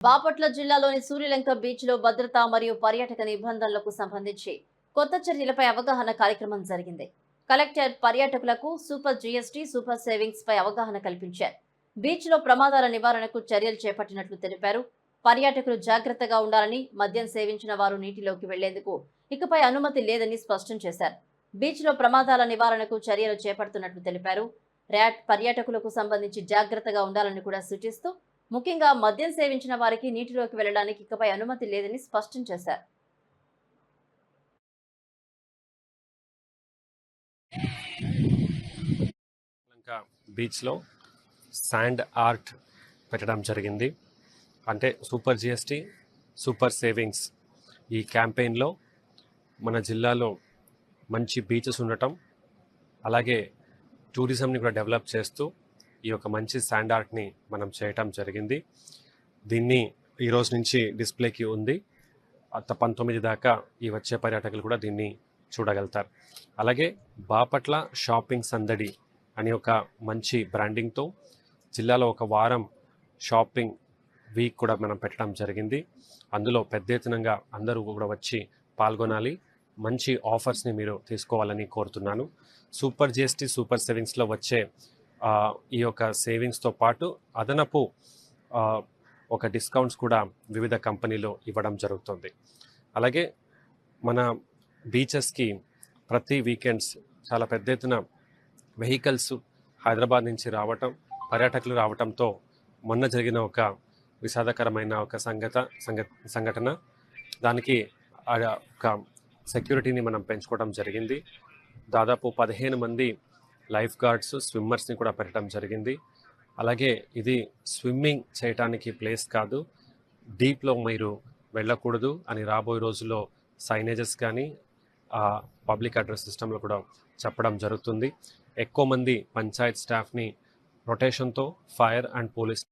బాపట్ల జిల్లాలోని సూర్యలంక బీచ్లో భద్రత మరియు పర్యాటక నిబంధనలకు సంబంధించి కొత్త చర్యలపై అవగాహన కార్యక్రమం జరిగింది. కలెక్టర్ పర్యాటకులకు సూపర్ జీఎస్టీ సూపర్ సేవింగ్స్ పై అవగాహన కల్పించారు. బీచ్లో ప్రమాదాల నివారణకు చర్యలు చేపట్టినట్లు తెలిపారు. పర్యాటకులు జాగ్రత్తగా ఉండాలని మద్యం సేవించిన వారు నీటిలోకి వెళ్ళేందుకు ఇకపై అనుమతి లేదని స్పష్టం చేశారు. బీచ్లో ప్రమాదాల నివారణకు చర్యలు చేపడుతున్నట్లు తెలిపారు. ర్యాట్ పర్యాటకులకు సంబంధించి జాగ్రత్తగా ఉండాలని కూడా సూచిస్తూ ముఖ్యంగా మద్యం సేవించిన వారికి నీటిలోకి వెళ్ళడానికి ఇకపై అనుమతి లేదని స్పష్టం చేశారు. బీచ్లో శాండ్ ఆర్ట్ పెట్టడం జరిగింది. అంటే సూపర్ జిఎస్టీ సూపర్ సేవింగ్స్ ఈ క్యాంపెయిన్లో మన జిల్లాలో మంచి బీచెస్ ఉండటం అలాగే టూరిజంని కూడా డెవలప్ చేస్తూ ఈ యొక్క మంచి శాండ్ ఆర్ట్ని మనం చేయటం జరిగింది. దీన్ని ఈరోజు నుంచి డిస్ప్లేకి ఉంది. అత్త పంతొమ్మిది దాకా ఈ వచ్చే పర్యాటకులు కూడా దీన్ని చూడగలుగుతారు. అలాగే బాపట్ల షాపింగ్ సందడి అని ఒక మంచి బ్రాండింగ్తో జిల్లాలో ఒక వారం షాపింగ్ వీక్ కూడా మనం పెట్టడం జరిగింది. అందులో పెద్ద ఎత్తునంగా అందరూ కూడా వచ్చి పాల్గొనాలి. మంచి ఆఫర్స్ని మీరు తీసుకోవాలని కోరుతున్నాను. సూపర్ జిఎస్టీ సూపర్ సేవింగ్స్లో వచ్చే ఈ యొక్క సేవింగ్స్తో పాటు అదనపు ఒక డిస్కౌంట్స్ కూడా వివిధ కంపెనీలు ఇవ్వడం జరుగుతుంది. అలాగే మన బీచెస్కి ప్రతి వీకెండ్స్ చాలా పెద్ద ఎత్తున వెహికల్స్ హైదరాబాద్ నుంచి రావటం పర్యాటకులు రావటంతో మొన్న జరిగిన ఒక విషాదకరమైన ఒక సంగత సంగ సంఘటన. దానికి ఆ ఒక సెక్యూరిటీని మనం పెంచుకోవడం జరిగింది. దాదాపు పదిహేను మంది లైఫ్ గార్డ్స్ స్విమ్మర్స్ని కూడా పెట్టడం జరిగింది. అలాగే ఇది స్విమ్మింగ్ చేయటానికి ప్లేస్ కాదు. డీప్లో మీరు వెళ్ళకూడదు అని రాబోయే రోజుల్లో సైనేజెస్ కానీ పబ్లిక్ అడ్రస్ సిస్టంలో కూడా చెప్పడం జరుగుతుంది. ఎక్కువ మంది పంచాయత్ స్టాఫ్ని రొటేషన్తో ఫైర్ అండ్ పోలీస్